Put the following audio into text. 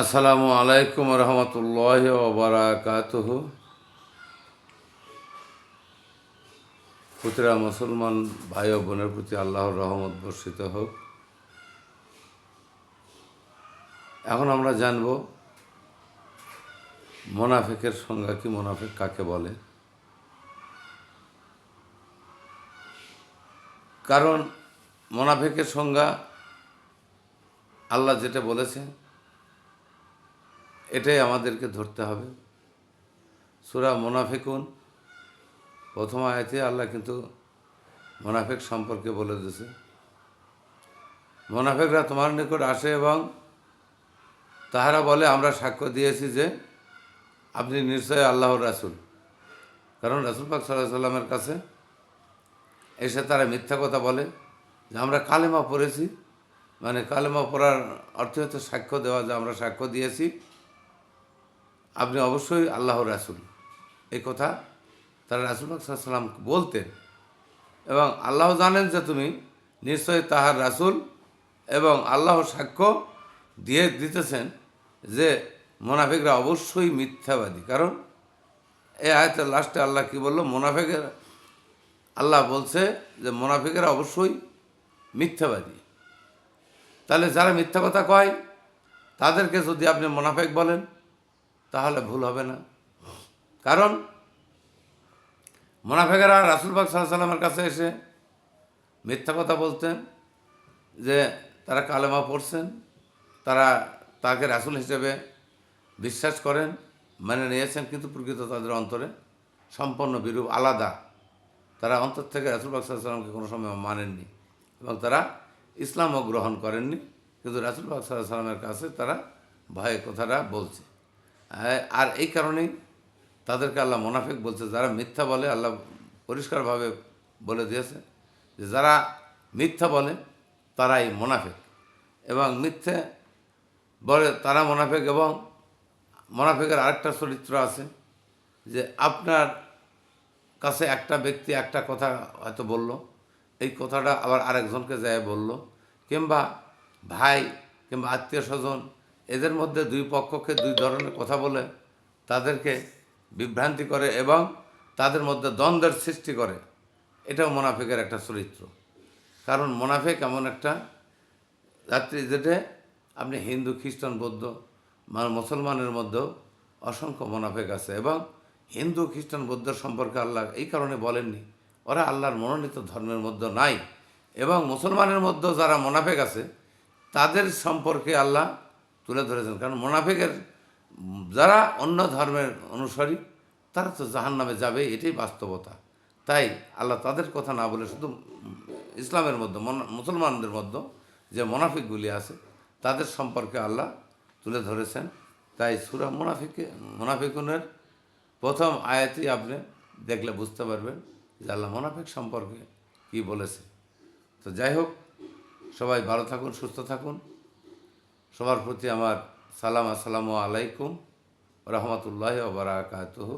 আসসালামু আলাইকুম রহমতুল্লাহ ওবরাকাতুহ পুত্রা মুসলমান ভাই ও বোনের প্রতি আল্লাহর রহমত বর্ষিত হোক। এখন আমরা জানব মোনাফেকের সংজ্ঞা কি, মোনাফেক কাকে বলে? কারণ মোনাফেকের সংজ্ঞা আল্লাহ যেটা বলেছে এটাই আমাদেরকে ধরতে হবে। সুরা মোনাফেকুন, প্রথম আয়াতে আল্লাহ কিন্তু মোনাফেক সম্পর্কে বলে দিয়েছে। মোনাফেকরা তোমার নিকট আসে এবং তাহারা বলে, আমরা সাক্ষ্য দিয়েছি যে আপনি নিশ্চয় আল্লাহর রাসুল। কারণ রাসুল পাক সাল্লাহ সাল্লামের কাছে এসে তারা মিথ্যা কথা বলে যে, আমরা কালেমা পড়েছি। মানে কালেমা পড়ার অর্থ হচ্ছে সাক্ষ্য দেওয়া যে, আমরা সাক্ষ্য দিয়েছি। আপনি অবশ্যই আল্লাহ রাসুল। এই কথা তারা রাসুল সাল্লাম বলতেন। এবং আল্লাহ জানেন যে তুমি নিশ্চয়ই তাহার রাসুল এবং আল্লাহ সাক্ষ্য দিয়ে দিতেছেন যে মোনাফিকরা অবশ্যই মিথ্যাবাদী। কারণ এই আয়তের লাস্টে আল্লাহ কি বলল? মোনাফিকের আল্লাহ বলছে যে মোনাফিকেরা অবশ্যই মিথ্যাবাদী। তাহলে যারা মিথ্যা কথা কয়, তাদেরকে যদি আপনি মোনাফেক বলেন তাহলে ভুল হবে না। কারণ মোনাফেকেরা রাসুলবাগ সাল্লামের কাছে এসে মিথ্যা কথা বলতেন যে তারা কালেমা পড়ছেন, তারা তাকে রাসুল হিসেবে বিশ্বাস করেন মানে নিয়েছেন, কিন্তু প্রকৃত তাদের অন্তরে সম্পন্ন বিরূপ, আলাদা। তারা অন্তর থেকে রাসুলবাগ সাল্লামকে কোনো সময় মানেননি এবং তারা ইসলামও গ্রহণ করেননি, কিন্তু রাসুলবাগ সাল্লামের কাছে তারা ভয়ে কথাটা বলছে। আর এই কারণেই তাদেরকে আল্লাহ মোনাফেক বলছে, যারা মিথ্যা বলে আল্লাহ পরিষ্কারভাবে বলে দিয়েছে যে যারা মিথ্যা বলে তারাই মোনাফেক এবং মিথ্যে বলে তারা মোনাফেক এবং মোনাফেকের আরেকটা চরিত্র আছে যে আপনার কাছে একটা ব্যক্তি একটা কথা হয়তো বলল, এই কথাটা আবার আরেকজনকে যায় বলল, কিংবা ভাই কিংবা আত্মীয় স্বজন এদের মধ্যে দুই পক্ষকে দুই ধরনের কথা বলে, তাদেরকে বিভ্রান্তি করে এবং তাদের মধ্যে দ্বন্দ্বের সৃষ্টি করে। এটাও মোনাফেকের একটা চরিত্র। কারণ মোনাফেক এমন একটা যাত্রী যেটা আপনি হিন্দু, খ্রিস্টান, বৌদ্ধ মানে মুসলমানের মধ্যেও অসংখ্য মোনাফেক আছে এবং হিন্দু, খ্রিস্টান, বৌদ্ধ সম্পর্কে আল্লাহ এই কারণে বলেননি। ওরা আল্লাহর মনোনীত ধর্মের মধ্যে নাই এবং মুসলমানের মধ্যেও যারা মোনাফেক আছে, তাদের সম্পর্কে আল্লাহ তুলে ধরেছেন। কারণ মোনাফেকের যারা অন্য ধর্মের অনুসারী, তারা তো জাহান নামে যাবে, এটাই বাস্তবতা। তাই আল্লাহ তাদের কথা না বলে শুধু ইসলামের মধ্যে মুসলমানদের মধ্যে যে মোনাফিকগুলি আছে, তাদের সম্পর্কে আল্লাহ তুলে ধরেছেন। তাই সুরা মোনাফিকে, মোনাফিকুনের প্রথম আয়াতই আপনি দেখলে বুঝতে পারবেন যে আল্লাহ মোনাফিক সম্পর্কে কি বলেছে। তো যাই হোক, সবাই ভালো থাকুন, সুস্থ থাকুন। সবার প্রতি আমার সালাম আসসালামু আলাইকুম রহমতুল্লাহ ওবরাকাতহ